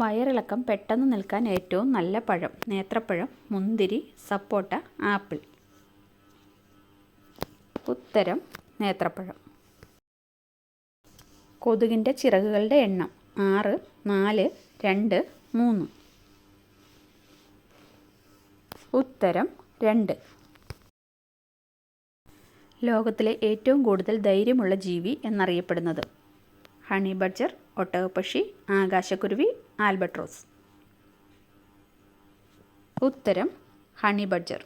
വയറിളക്കം പെട്ടെന്ന് നിൽക്കാൻ ഏറ്റവും നല്ല പഴം. നേത്രപ്പഴം മുന്തിരി സപ്പോട്ട ആപ്പിൾ. ഉത്തരം നേത്രപ്പഴം. കൊതുകിന്റെ ചിറകുകളുടെ എണ്ണം. ആറ് നാല് രണ്ട് മൂന്ന്. ഉത്തരം രണ്ട്. ലോകത്തിലെ ഏറ്റവും കൂടുതൽ ധൈര്യമുള്ള ജീവി എന്നറിയപ്പെടുന്നത്. ഹണി ബഡ്ജർ ഒട്ടകപ്പക്ഷി ആകാശക്കുരുവി ആൽബട്രോസ്. ഉത്തരം ഹണി ബഡ്ജർ.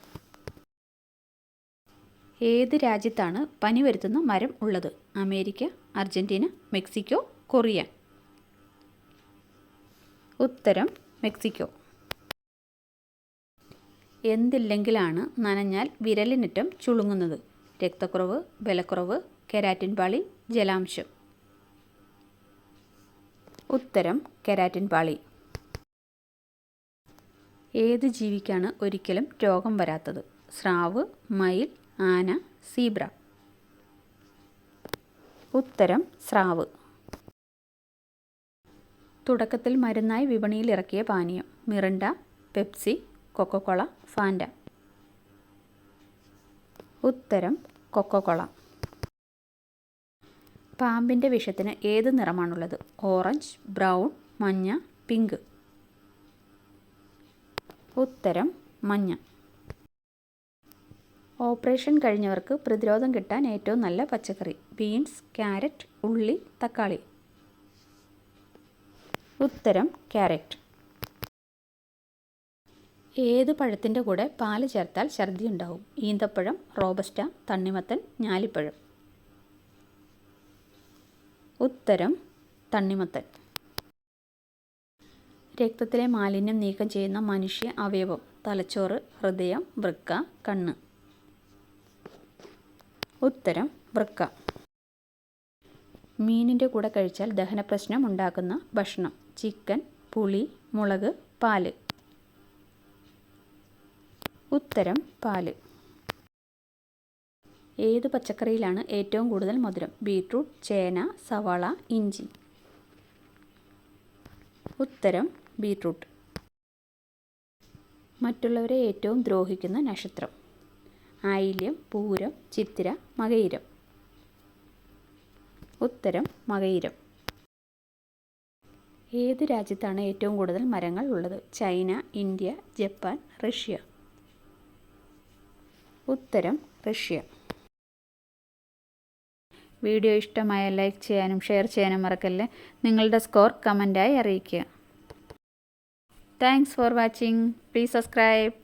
ഏത് രാജ്യത്താണ് പനി വരുത്തുന്ന മരം ഉള്ളത്? America Argentina Mexico Korea. ഉത്തരം മെക്സിക്കോ. എന്തില്ലെങ്കിലാണ് നനഞ്ഞാൽ വിരലിനറ്റം ചുളുങ്ങുന്നത്? രക്തക്കുറവ് ബലക്കുറവ് കെരാറ്റിൻ പാളി ജലാംശം. ഉത്തരം കെരാറ്റിൻ പാളി ഏത് ജീവിക്കാണ് ഒരിക്കലും രോഗം വരാത്തത്? സ്രാവ് മയിൽ ആന സീബ്ര. ഉത്തരം സ്രാവ്. തുടക്കത്തിൽ മരുന്നായി വിപണിയിൽ ഇറക്കിയ പാനീയം. Mirinda Pepsi Coca Cola Fanta ഉത്തരം കൊക്കോകോള. പാമ്പിന്റെ വിഷത്തിന് ഏത് നിറമാണുള്ളത്? ഓറഞ്ച് ബ്രൗൺ മഞ്ഞ പിങ്ക്. ഉത്തരം മഞ്ഞ. ഓപ്പറേഷൻ കഴിഞ്ഞവർക്ക് പ്രതിരോധം കിട്ടാൻ ഏറ്റവും നല്ല പച്ചക്കറി. ബീൻസ് ക്യാരറ്റ് ഉള്ളി തക്കാളി. ഉത്തരം ക്യാരറ്റ്. ഏത് പഴത്തിന്റെ കൂടെ പാൽ ചേർത്താൽ ഛർദി ഉണ്ടാവും ഈന്തപ്പഴം റോബസ്റ്റ തണ്ണിമത്തൻ ഞാലിപ്പഴം. ഉത്തരം തണ്ണിമത്തൻ. രക്തത്തിലെ മാലിന്യം നീക്കം ചെയ്യുന്ന മനുഷ്യ അവയവം. തലച്ചോറ് ഹൃദയം വൃക്ക കണ്ണ്. ഉത്തരം വൃക്ക. മീനിന്റെ കൂടെ കഴിച്ചാൽ ദഹന പ്രശ്നം ഉണ്ടാക്കുന്ന ഭക്ഷണം. ചിക്കൻ പുളി മുളക് പാൽ. ഉത്തരം പാൽ. ഏത് പച്ചക്കറിയിലാണ് ഏറ്റവും കൂടുതൽ മധുരം? ബീട്രൂട്ട് ചേന സവാള ഇഞ്ചി. ഉത്തരം ബീട്രൂട്ട്. മറ്റുള്ളവരെ ഏറ്റവും ദ്രോഹിക്കുന്ന നക്ഷത്രം. ആയില്യം പൂരം ചിത്തിര മകയിരം. ഉത്തരം മകയിരം. ഏത് രാജ്യത്താണ് ഏറ്റവും കൂടുതൽ മരങ്ങൾ ഉള്ളത്? China India Japan Russia. ഉത്തരം റഷ്യ. വീഡിയോ ഇഷ്ടമായ ലൈക്ക് ചെയ്യാനും ഷെയർ ചെയ്യാനും മറക്കല്ലേ. നിങ്ങളുടെ സ്കോർ കമന്റായി അറിയിക്കുക. Thanks for watching. Please subscribe.